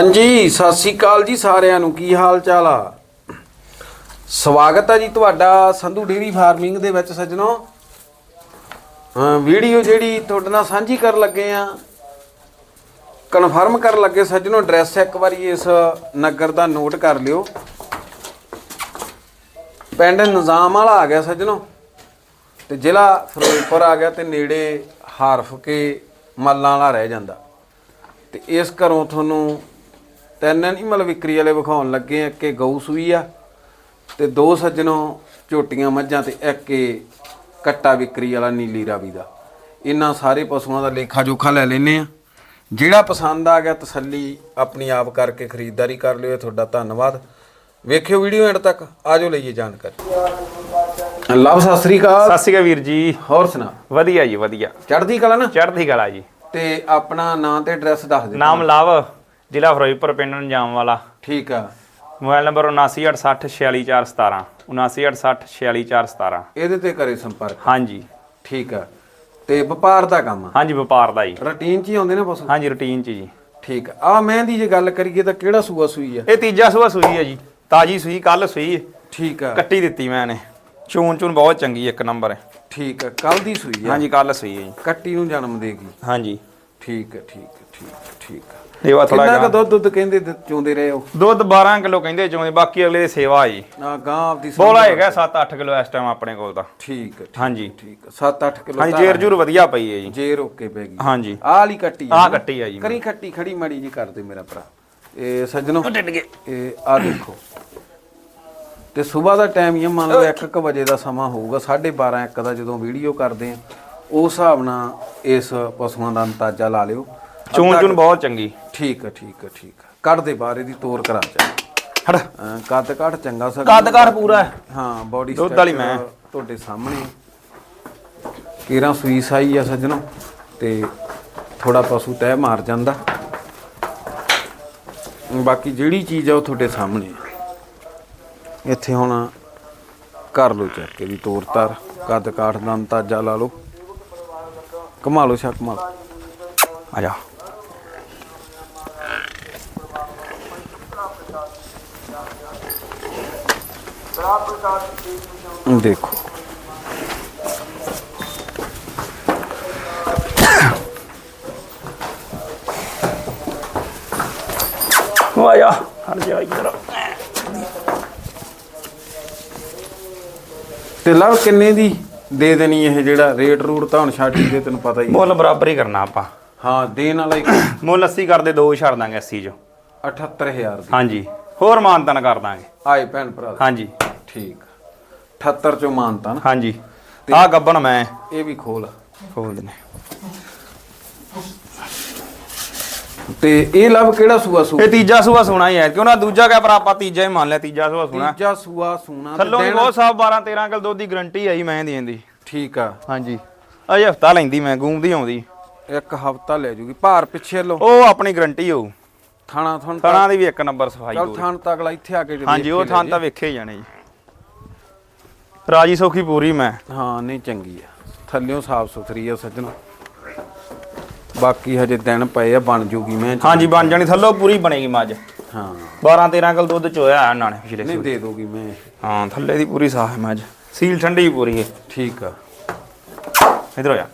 ਹਾਂਜੀ, ਸਤਿ ਸ੍ਰੀ ਅਕਾਲ ਜੀ ਸਾਰਿਆਂ ਨੂੰ। ਕੀ ਹਾਲ ਚਾਲ ਆ? ਸਵਾਗਤ ਹੈ ਜੀ ਤੁਹਾਡਾ ਸੰਧੂ ਡੇਰੀ ਫਾਰਮਿੰਗ ਦੇ ਵਿੱਚ ਸੱਜਣੋ। ਵੀਡੀਓ ਜਿਹੜੀ ਤੁਹਾਡੇ ਨਾਲ ਸਾਂਝੀ ਕਰਨ ਲੱਗੇ ਆ। ਕਨਫਰਮ ਕਰਨ ਲੱਗੇ ਸੱਜਣੋ, ਐਡਰੈਸ ਇੱਕ ਵਾਰੀ ਇਸ ਨਗਰ ਦਾ ਨੋਟ ਕਰ ਲਿਓ। ਪਿੰਡ ਨਿਜ਼ਾਮ ਵਾਲਾ ਆ ਗਿਆ ਸੱਜਣੋ। ਤੇ ਜ਼ਿਲ੍ਹਾ ਫਿਰੋਜ਼ਪੁਰ ਆ ਗਿਆ ਤੇ ਨੇੜੇ ਹਾਰਫ ਕੇ ਮੱਲਾਂ ਵਾਲਾ ਰਹਿ ਜਾਂਦਾ। ਤੇ ਇਸ ਘਰੋਂ ਤੁਹਾਨੂੰ ਤਿੰਨ ਐਨੀਮਲ ਵਿਕਰੀ ਵਾਲੇ ਵਿਖਾਉਣ ਲੱਗੇ ਆ ਕਿ ਗਊ ਸੂਈ ਆ ਤੇ ਦੋ ਸੱਜਣੋਂ ਝੋਟੀਆਂ ਮੱਝਾਂ ਤੇ ਇੱਕ ਇਹ ਕੱਟਾ ਵਿਕਰੀ ਵਾਲਾ ਨੀਲੀ ਰਾਵੀ ਦਾ। ਇਹਨਾਂ ਸਾਰੇ ਪਸ਼ੂਆਂ ਦਾ ਲੇਖਾ ਜੋਖਾ ਲੈ ਲੈਨੇ ਆ। ਜਿਹੜਾ ਪਸੰਦ ਆ ਗਿਆ ਤਸੱਲੀ ਆਪਣੀ ਆਪ ਕਰਕੇ ਖਰੀਦਦਾਰੀ ਕਰ ਲਿਓ ਤੁਹਾਡਾ ਧੰਨਵਾਦ। ਵੇਖਿਓ ਵੀਡੀਓ ਐਂਡ ਤੱਕ ਆਜੋ ਲਈਏ ਜਾਣਕਾਰੀ। ਲਵ ਸਤਿ ਸ੍ਰੀ ਅਕਾਲ। ਸਤਿ ਸ਼੍ਰੀ ਅਕਾਲ ਵੀਰ ਜੀ। ਹੋਰ ਸੁਣਾ। ਵਧੀਆ ਜੀ ਵਧੀਆ। ਚੜ੍ਹਦੀ ਕਲਾ ਨਾ? ਚੜ੍ਹਦੀ ਕਲਾ ਜੀ। ਤੇ ਆਪਣਾ ਨਾਂ ਤੇ ਐਡਰੈਸ ਦੱਸ ਦੇ ਨਾਮ ਲਵ। ਜ਼ਿਲ੍ਹਾ ਫਿਰੋਜ਼ਪੁਰ ਪਿੰਡ ਅੰਜਾਮ ਵਾਲਾ। ਠੀਕ ਆ। ਮੋਬਾਈਲ ਨੰਬਰ 7986646417 7986646417 ਇਹਦੇ ਤੇ ਕਰੇ ਸੰਪਰਕ। ਹਾਂਜੀ। ਠੀਕ ਆ। ਤੇ ਵਪਾਰ ਦਾ ਕੰਮ ਆ। ਹਾਂਜੀ ਵਪਾਰ ਦਾ ਜੀ। ਰੂਟੀਨ ਚ ਹੀ ਆਉਂਦੇ ਨੇ ਪਸ਼ੂ ਹਾਂਜੀ ਰੁਟੀਨ ਚ ਜੀ। ਠੀਕ ਆ। ਆ ਮੈਂ ਦੀ ਜੇ ਗੱਲ ਕਰੀਏ ਤਾਂ ਕਿਹੜਾ ਸੂਆ ਸੂਈ ਆ? ਇਹ ਤੀਜਾ ਸੂਆ ਸੂਈ ਹੈ ਜੀ। ਤਾਜੀ ਸੂਈ ਕੱਲ ਸੂਈ। ਠੀਕ ਆ। ਕੱਟੀ ਦਿੱਤੀ ਮੈਂ ਨੇ ਚੂਨ ਚੂਨ ਬਹੁਤ ਚੰਗੀ ਇੱਕ ਨੰਬਰ। ਹੈ ਠੀਕ ਆ। ਕੱਲ ਦੀ ਸੂਈ ਆ। ਹਾਂਜੀ ਕੱਲ ਸੂਈ ਹੈ ਜੀ। ਕੱਟੀ ਨੂੰ ਜਨਮ ਦੇਗੀ ਹਾਂਜੀ। ਠੀਕ ਆ ਠੀਕ ਆ ਠੀਕ ਆ ਠੀਕ ਆ ਦੇਵਾ ਕਿੰਨਾ ਥੋੜਾ ਕੁ ਦੁੱਧ ਦੁੱਧ ਕਹਿੰਦੇ ਦ- ਚੋਂਦੇ ਰਹੇ ਹੋ? ਦੁੱਧ 12 ਕਿਲੋ ਕਹਿੰਦੇ ਚੋਂਦੇ ਬਾਕੀ ਅਗਲੇ ਦੀ ਸੇਵਾ ਜੀ। ਆ ਗਾਂ ਆਪਦੀ ਬੋਲਾ ਹੈਗਾ 7-8 ਕਿਲੋ ਇਸ ਟਾਈਮ ਆਪਣੇ ਕੋਲ ਤਾਂ। ਠੀਕ ਠੀਕ- ਹਾਂਜੀ। ਠੀਕ ਆ 7-8 ਕਿਲੋ ਹਾਂਜੀ ਜੇਰ ਜੂਰ ਵਧੀਆ ਪਈ ਹੈ ਜੀ। ਜੇ ਰੋਕੇ ਪੈ ਗਈ। ਹਾਂਜੀ। ਆਹ ਵਾਲੀ ਕੱਟੀ ਆ ਆਹ ਨਾ? ਕੱਟੀ ਆ ਜੀ। ਕਰੀ ਖੱਟੀ ਖੜੀ ਮਾੜੀ ਜੀ ਕਰਦੇ ਮੇਰਾ ਭਰਾ। ਇਹ ਸੱਜਣੋ ਇਹ ਆ ਦੇਖੋ। ਤੇ ਸਵੇਰ ਦਾ ਟਾਈਮ ਹੀ ਆ, ਮੰਨ ਲਓ 1:00 ਵਜੇ ਦਾ ਸਮਾਂ ਹੋਊਗਾ 12:30 1 ਦਾ ਜਦੋਂ ਵੀਡੀਓ ਕਰਦੇ ਆ। ਉਸ ਹਿਸਾਬ ਨਾਲ ਇਸ ਪਸ਼ੂਆਂ ਦਾ ਅੰਦਾਜ਼ਾ ਲਾ ਲਿਓ। ਚੂਨ ਚੂਨ ਬਹੁਤ ਚੰਗੀ। ਠੀਕ ਆ ਠੀਕ ਆ ਠੀਕ ਆ ਕੱਢ ਦੇ ਬਾਰੇ ਦੀ ਤੋਰ ਕਰਾ ਚਾ ਹੜ ਕੱਦ ਕੱਢ ਚੰਗਾ ਸਰ ਕੱਦਕਾਰ ਪੂਰਾ। ਹੈ। ਹਾਂ ਬਾਡੀ ਦੁੱਧ ਵਾਲੀ ਮੈਂ। ਤੁਹਾਡੇ ਸਾਹਮਣੇ। ਕੀਰਾਂ ਸੂਈ ਸਾਈ ਆ ਸੱਜਣੋ ਤੇ ਥੋੜਾ ਪਸ਼ੂ ਤਹਿ ਮਾਰ ਜਾਂਦਾ। ਬਾਕੀ ਜਿਹੜੀ ਚੀਜ਼ ਆ ਉਹ ਤੁਹਾਡੇ ਸਾਹਮਣੇ ਇੱਥੇ ਹੁਣ ਕਰ ਲਓ ਚੈੱਕ ਕੇ ਵੀ ਤੋਰ ਤਾਰ ਕੱਦ ਕਾਠ ਦਾ ਅੰਦਾਜ਼ਾ ਲਾ ਲਓ। ਕਮਾ ਲਓ ਸ਼ੱਕ ਮਾਰ ਆ ਜਾ। ਦੇਖੋ। ਉਹ ਹਟ ਜਾ ਇੱਧਰ। ਤੇ ਲਵ ਕਿੰਨੇ ਦੀ? ਦੇ ਦੇਣੀ ਇਹ ਜਿਹੜਾ ਰੇਟ ਰੂਟ ਤਾਂ ਹੁਣ ਹੀ ਦੇ ਤੈਨੂੰ ਪਤਾ ਹੀ ਹੈ। ਮੁੱਲ ਬਰਾਬਰ ਹੀ ਕਰਨਾ ਆਪਾਂ। ਹਾਂ ਦੇਣ ਵਾਲਾ ਇੱਕ ਮੁੱਲ 80 ਕਰਦੇ ਦੋ ਛੱਡ ਦਾਂਗੇ 80 ਚੋਂ। 78000 ਦੀ। ਹਾਂਜੀ ਹੋਰ ਮਾਨਤਨ ਕਰ ਦਾਂਗੇ। ਆਏ ਭੈਣ ਭਰਾ। ਹਾਂਜੀ। ਠੀਕ 78 ਚੋਂ ਮਾਨਤਾ ਨਾ ਹਾਂਜੀ ਆ ਗੱਬਣ ਮੈਂ। ਇਹ ਵੀ ਖੋਲ। ਖੋਲ ਦਿੰਨੇ ਤੇ ਇਹ ਲਵ ਕਿਹੜਾ ਸੂਆ ਸੂ ਇਹ ਤੀਜਾ ਸੂਆ ਸੋਣਾ ਹੀ ਹੈ ਕਿਉਂ ਨਾ ਦੂਜਾ ਕਿਆ ਪਰ ਆਪਾਂ ਤੀਜਾ ਹੀ ਮੰਨ ਲਿਆ ਤੀਜਾ ਸੂਆ ਸੋਣਾ। ਤੀਜਾ ਸੂਆ ਸੂਣਾ ਤੇ ਥੱਲੋਂ ਵੀ ਬਹੁਤ ਸਾਫ਼ 12 13 ਕਿਲੋ ਦੁੱਧ ਦੀ ਗਰੰਟੀ ਆਈ ਮੈਂ ਦੀ ਦੀ ਠੀਕ ਆ। ਹਾਂਜੀ। ਅਜੇ ਹਫਤਾ ਲੈਂਦੀ ਮੈਂ ਗੂੰਦੀ ਆਉਂਦੀ। ਇੱਕ ਹਫਤਾ ਲੈ ਜੂਗੀ ਭਾਰ ਪਿੱਛੇ ਲੋ ਉਹ ਆਪਣੀ ਗਰੰਟੀ ਹੋਊ। ਥਾਣਾ ਥਣ ਤਣਾ ਦੀ ਵੀ ਇੱਕ ਨੰਬਰ ਸਫ਼ਾਈ ਚਲ ਪੂਰੀ ਥਾਣ ਤੱਕ ਇੱਥੇ ਆ ਕੇ ਹਾਂਜੀ ਉਹ ਵੇਖ ਕੇ ਥਾਂ ਲੈ ਤਾਂ ਵੇਖੇ ਜਾਣੇ ਜੀ। ਰਾਜੀ ਸੌਖੀ ਪੂਰੀ ਮੈਂ। ਹਾਂ ਨਹੀਂ ਚੰਗੀ ਆ। ਥੱਲਿਓਂ ਸਾਫ਼ ਸੁਥਰੀ ਆ ਸੱਜਣਾ। ਬਾਕੀ ਹਜੇ ਦਿਨ ਪਏ ਆ ਬਣ ਜੂਗੀ ਮੈਂ ਹਾਂਜੀ ਬਣ ਜਾਣੀ ਥੱਲੋਂ ਪੂਰੀ ਬਣੇਗੀ ਮੱਝ। ਹਾਂ। 12 13 ਕਿਲੋ ਦੁੱਧ ਚੋਇਆ ਇਹਨਾਂ ਨੇ ਪਿਛਲੇ ਨਹੀਂ। ਦੇ ਦੋਗੀ ਮੈਂ। ਹਾਂ ਥੱਲੇ ਦੀ ਪੂਰੀ ਸਾਫ਼ ਹੈ ਮੱਝ। ਸੀਲ ਠੰਡੀ ਪੂਰੀ ਹੈ ਠੀਕ ਆ। ਇਧਰ ਹੋ ਜਾ।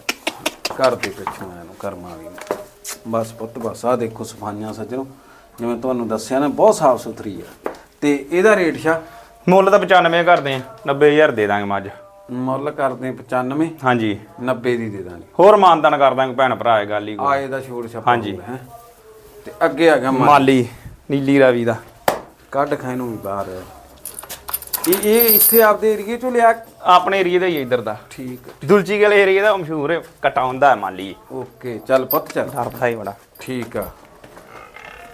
ਘਰ ਦੇ ਪਿੱਛੋਂ ਆਇਆ ਨੂੰ ਕਰਮਾ ਵੀ ਬਸ ਪੁੱਤ ਬਸ ਆ ਦੇਖੋ ਸਫਾਈਆਂ ਸੱਜਣੋ। ਜਿਵੇਂ ਤੁਹਾਨੂੰ ਦੱਸਿਆ ਨਾ ਬਹੁਤ ਸਾਫ਼ ਸੁਥਰੀ ਆ। ਤੇ ਇਹਦਾ ਰੇਟ ਸ਼ਾ? ਮੁੱਲ ਤਾਂ 95 ਕਰਦੇ ਆ 90000 ਦੇ ਦਾਂਗੇ ਮੱਝ। ਮੁੱਲ ਕਰਦੇ 95 ਹਾਂਜੀ। 90 ਦੀ ਦੇ ਦਾਂਗੇ। ਹੋਰ ਮਾਨਦਾਨ ਕਰ ਦਾਂਗੇ ਭੈਣ ਭਰਾ ਇਹ ਗੱਲ ਹੀ ਕੋਈ। ਆਏ ਦਾ ਛੋੜ ਛੱਪਾ ਹਾਂਜੀ। ਹੈ। ਤੇ ਅੱਗੇ ਆ ਗਿਆ ਮਾ ਮਾਲੀ ਨੀਲੀ ਰਾਵੀ ਦਾ। ਕੱਢ ਖਾਈ ਨੂੰ ਵੀ ਬਾਹਰ। ਇਹ ਇਹ ਇੱਥੇ ਆਪਦੇ ਏਰੀਏ ਚੋਂ ਲਿਆ? ਆਪਣੇ ਏਰੀਏ ਦਾ ਹੀ ਹੈ ਇੱਧਰ ਦਾ। ਠੀਕ। ਦੁਲਚੀ ਵਾਲੇ ਏਰੀਏ ਦਾ ਮਸ਼ਹੂਰ ਹੈ ਕਟਾਉਂਦਾ ਹੈ ਮਾਲੀ। ਓਕੇ ਚੱਲ ਪੁੱਤ ਚੱਲ। ਡਰਦਾ ਹੀ ਬੜਾ। ਠੀਕ ਆ।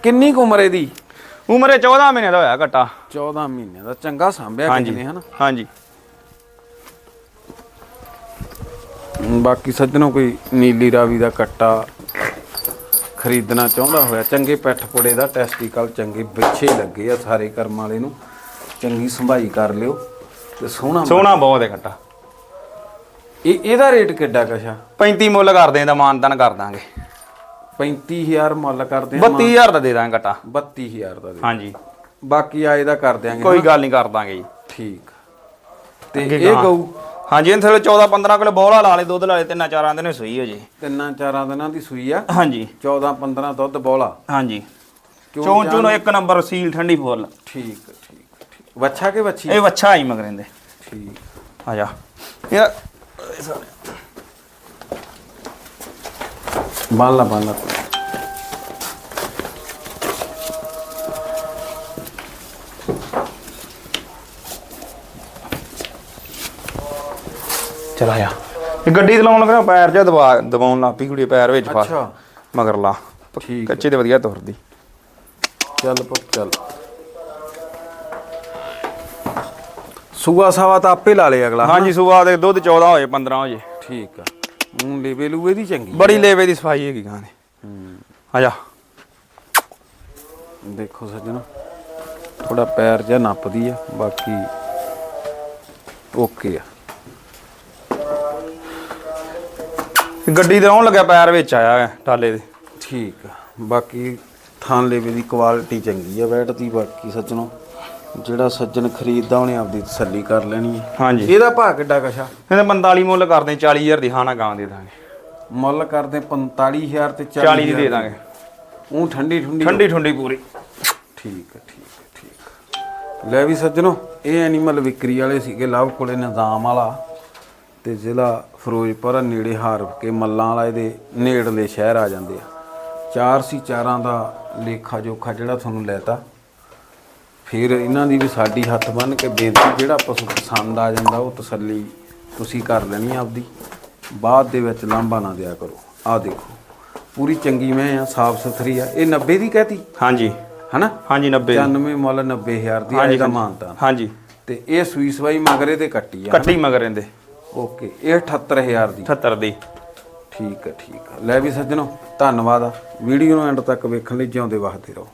ਕਿੰਨੀ ਕੁ ਉਮਰ ਇਹਦੀ? ਉਮਰੇ 14 ਮਹੀਨੇ ਦਾ ਹੋਇਆ ਕਟਾ 14 ਮਹੀਨਿਆਂ ਦਾ। ਚੰਗਾ ਸਾਂਭਿਆ ਹਾਂਜੀ। ਕਿਨੇ ਹਨਾ? ਹਾਂਜੀ। ਬਾਕੀ ਸੱਜਣੋਂ ਕੋਈ ਨੀਲੀ ਰਾਵੀ ਦਾ ਕੱਟਾ ਖਰੀਦਣਾ ਚਾਹੁੰਦਾ ਹੋਇਆ ਚੰਗੇ ਪੈਠ ਪੁੜੇ ਦਾ ਟੈਸਟੀਕਲ ਚੰਗੇ ਵਿੱਚੇ ਲੱਗੇ ਆ ਸਾਰੇ ਕਰਮ ਵਾਲੇ ਨੂੰ। ਚੰਗੀ ਸੰਭਾਈ ਕਰ ਲਿਓ ਤੇ ਸੋਹਣਾ ਸੋਹਣਾ ਬਹੁਤ ਹੈ ਕਟਾ। ਇਹ ਇਹਦਾ ਰੇਟ ਕਿੱਡਾ ਕਸ਼ਾ 35 ਮੁੱਲ ਕਰਦੇ ਦਾ ਮਾਨਦਾਨ ਕਰ ਦਾਂਗੇ। 35000 ਮੁੱਲ ਕਰਦੇ ਆ 32000 ਦਾ ਦੇ ਦਾਂਗੇ ਕਟਾ। 32000 ਦਾ ਦੇ। ਹਾਂਜੀ। ਬਾਕੀ ਆਏ ਦਾ ਕਰ ਦਿਆਂਗੇ ਕੋਈ ਗੱਲ ਨਹੀਂ ਕਰ ਦਾਂਗੇ ਜੀ। ਠੀਕ। ਤੇ ਇਹ। ਗਊ ਹਾਂਜੀ ਇਹਨਾਂ ਥਲੇ 14 15 ਕਿਲੋ ਬੋਲਾ ਲਾ ਲੇ ਦੁੱਧ ਲਾ ਲੇ ਤਿੰਨਾਂ ਚਾਰਾਂ ਦਿਨ ਸੂਈ ਹੋ ਜੀ। ਤਿੰਨਾਂ ਚਾਰਾਂ ਦਿਨਾਂ ਦੀ ਸੂਈ ਆ? ਹਾਂਜੀ। 14 15 ਦੁੱਧ ਬੋਲਾ? ਹਾਂਜੀ। ਚੋਂ ਚੋਂ ਇੱਕ ਨੰਬਰ ਸੀਲ ਠੰਡੀ ਫੁੱਲ। ਠੀਕ ਠੀਕ ਠੀਕ। ਵੱਛਾ ਕੇ ਵੱਛੀ? ਇਹ ਵੱਛਾ ਆਈ ਮਗਰਿੰਦੇ ਠੀਕ। ਆ ਜਾ। ਇਹ ਬੰਨ ਲਾ ਬੰਨ ਲਾ। ਚਲਾ ਜਾ ਇਹ ਗੱਡੀ ਚਲਾਉਣ ਲੱਗਾ ਪੈਰ ਜਿਹਾ ਦਬਾ ਦਬਾਉਣ ਲੱਗ ਪਈ ਕੁੜੀ ਪੈਰ ਵਿੱਚ ਫਸ। ਅੱਛਾ। ਮਗਰ ਲਾ। ਠੀਕ ਹੈ। ਕੱਚੇ ਤੇ ਵਧੀਆ ਤੁਰਦੀ। ਚੱਲ ਪੁੱਤ ਚੱਲ। ਸੂਆ ਸਾਵਾ ਤਾਂ ਆਪੇ ਲਾ ਲੇ ਅਗਲਾ ਹਾਂਜੀ ਸੁਬਾ ਦੇ ਦੁੱਧ 14 ਹੋਏ 15 ਹੋ ਜੇ ਠੀਕ ਆ। ਹੂੰ ਲੇਵੇ ਲੂਵੇ ਦੀ ਚੰਗੀ ਬੜੀ ਲੇਵੇ ਦੀ ਸਫ਼ਾਈ ਹੈਗੀ ਗਾਂ ਦੀ। ਹੂੰ। ਆ ਜਾ। ਦੇਖੋ ਸੱਜਣਾ ਥੋੜਾ ਪੈਰ ਜਿਹਾ ਨੱਪਦੀ ਆ ਬਾਕੀ ਓਕੇ ਆ। ਗੱਡੀ ਤੇ ਆਉਣ ਲੱਗਿਆ ਪੈਰ ਵਿੱਚ ਆਇਆ ਹੈ ਟਾਲੇ ਦੇ। ਠੀਕ ਆ। ਬਾਕੀ ਥਾਨ ਲੇਵੇ ਦੀ ਕੁਆਲਿਟੀ ਚੰਗੀ ਆ ਬੈਠ ਦੀ ਬਾਕੀ ਸੱਜਣੋ। ਜਿਹੜਾ ਸੱਜਣ ਖਰੀਦਦਾ ਉਹਨੇ ਆਪਦੀ ਤਸੱਲੀ ਕਰ ਲੈਣੀ ਹੈ ਹਾਂਜੀ। ਇਹਦਾ ਭਾਅ ਕਿੱਡਾ ਕਸ਼ਾ ਇਹਦੇ 45 ਮੁੱਲ ਕਰਦੇ 40000 ਦੀ ਹਾਨਾ ਗਾਂ ਦੇ ਦਾਂਗੇ। ਮੁੱਲ ਕਰਦੇ 45000 ਤੇ 40 ਦੀ ਦੇ ਦਾਂਗੇ। ਉਹ ਠੰਡੀ ਠੰਡੀ ਠੰਡੀ ਠੰਡੀ ਪੂਰੀ। ਠੀਕ ਹੈ ਠੀਕ ਹੈ ਠੀਕ ਹੈ। ਲੈ ਵੀ ਸੱਜਣੋ ਇਹ ਐਨੀਮਲ ਵਿਕਰੀ ਵਾਲੇ ਸੀਗੇ ਲਵ ਕੋਲੇ ਨਿਜ਼ਾਮ ਵਾਲਾ। ਤੇ ਜ਼ਿਲ੍ਹਾ ਫਿਰੋਜ਼ਪੁਰ ਆ, ਨੇੜੇ ਹਾਰ ਕੇ ਮੱਲਾਂ ਵਾਲਾ ਇਹਦੇ ਨੇੜਲੇ ਸ਼ਹਿਰ ਆ ਜਾਂਦੇ ਆ। ਚਾਰ ਸੀ ਚਾਰਾਂ ਦਾ ਲੇਖਾ ਜੋਖਾ ਜਿਹੜਾ ਤੁਹਾਨੂੰ ਲੈਤਾ। ਫਿਰ ਇਹਨਾਂ ਦੀ ਵੀ ਸਾਡੀ ਹੱਥ ਬੰਨ ਕੇ ਬੇਨਤੀ ਜਿਹੜਾ ਪਸ਼ੂ ਪਸੰਦ ਆ ਜਾਂਦਾ ਉਹ ਤਸੱਲੀ ਤੁਸੀਂ ਕਰ ਲੈਣੀ ਆ ਆਪਦੀ। ਬਾਅਦ ਦੇ ਵਿੱਚ ਲਾਂਭਾ ਨਾ ਦਿਆ ਕਰੋ। ਆਹ ਦੇਖੋ ਪੂਰੀ ਚੰਗੀ ਮੈਂ ਆ ਸਾਫ਼ ਸੁਥਰੀ ਆ। ਇਹ 90 ਦੀ ਕਹਤੀ? ਹਾਂਜੀ। ਹਨਾ? ਹਾਂਜੀ 90 95 ਮੁੱਲ 90000 ਦੀ ਆਈ ਦਾ ਮਾਨਤਾ। ਹਾਂਜੀ। ਤੇ ਇਹ ਸੂਈ ਸਵਾਈ ਮਗਰੇ ਤੇ ਕੱਟੀ ਆ ਕੱਟੀ ਮਗਰ ਇਹਦੇ। ਓਕੇ ਇਹ 78000 ਦੀ। 78 ਦੀ। ਠੀਕ ਹੈ ਠੀਕ ਹੈ। ਲੈ ਵੀ ਸੱਜਣੋ ਧੰਨਵਾਦ ਆ। ਵੀਡੀਓ ਨੂੰ ਐਂਡ ਤੱਕ ਵੇਖਣ ਲਈ ਜਿਉਂਦੇ ਵਸਦੇ ਰਹੋ।